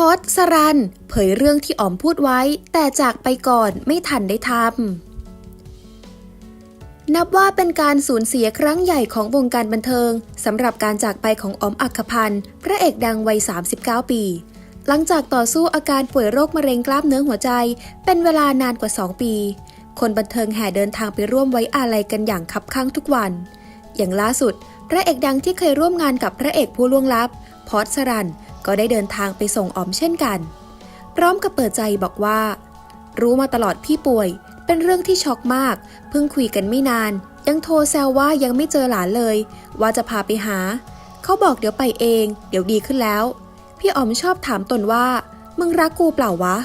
พอตสรันเผยเรื่องที่อ๋อมพูดไว้ แต่จากไปก่อนไม่ทันได้ทำ นับว่าเป็นการสูญเสียครั้งใหญ่ของวงการบันเทิงสำหรับการจากไปของอ๋อมอักขพันธ์พระเอกดังวัย 39 ปี หลังจากต่อสู้อาการป่วยโรคมะเร็งกล้ามเนื้อหัวใจ เป็นเวลานานกว่า 2 ปี คนบันเทิงแห่เดินทางไปร่วมไว้อาลัยกันอย่างคับข้างทุกวัน อย่างล่าสุด พระเอกดังที่เคยร่วมงานกับพระเอกผู้ล่วงลับ พอสสรัน ก็ได้เดินทางไปส่งอ๋อมเช่นกัน พร้อมกับเปิดใจบอกว่า รู้มาตลอดพี่ป่วย เป็นเรื่องที่ช็อกมาก เพิ่งคุยกันไม่นาน ยังโทรแซวว่ายังไม่เจอหลานเลย ว่าจะพาไปหา เขาบอกเดี๋ยวไปเอง เดี๋ยวดีขึ้นแล้ว พี่อ๋อมชอบถามตนว่า มึงรักกูเปล่าวะ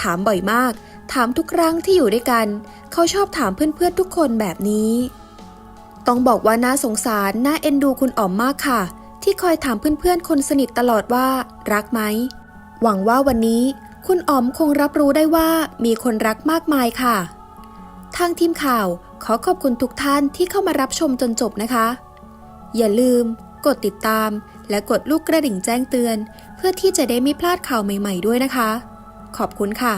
ถามบ่อยมาก ถามทุกครั้งที่อยู่ด้วยกัน เขาชอบถามเพื่อนๆทุกคนแบบนี้ ต้องบอกว่าน่าสงสารน่าเอ็นดูคุณอ๋อมมากค่ะ ที่คอยถามเพื่อนๆ คนสนิทตลอดว่า รักไหม หวังว่าวันนี้คุณอ๋อมคงรับรู้ได้ว่ามีคนรักมากมายค่ะ ทางทีมข่าวขอขอบคุณทุกท่านที่เข้ามารับชมจนจบนะคะ อย่าลืม กดติดตาม และกดลูกกระดิ่งแจ้งเตือน เพื่อที่จะได้ไม่พลาดข่าวใหม่ ๆ ด้วยนะคะ ขอบคุณค่ะ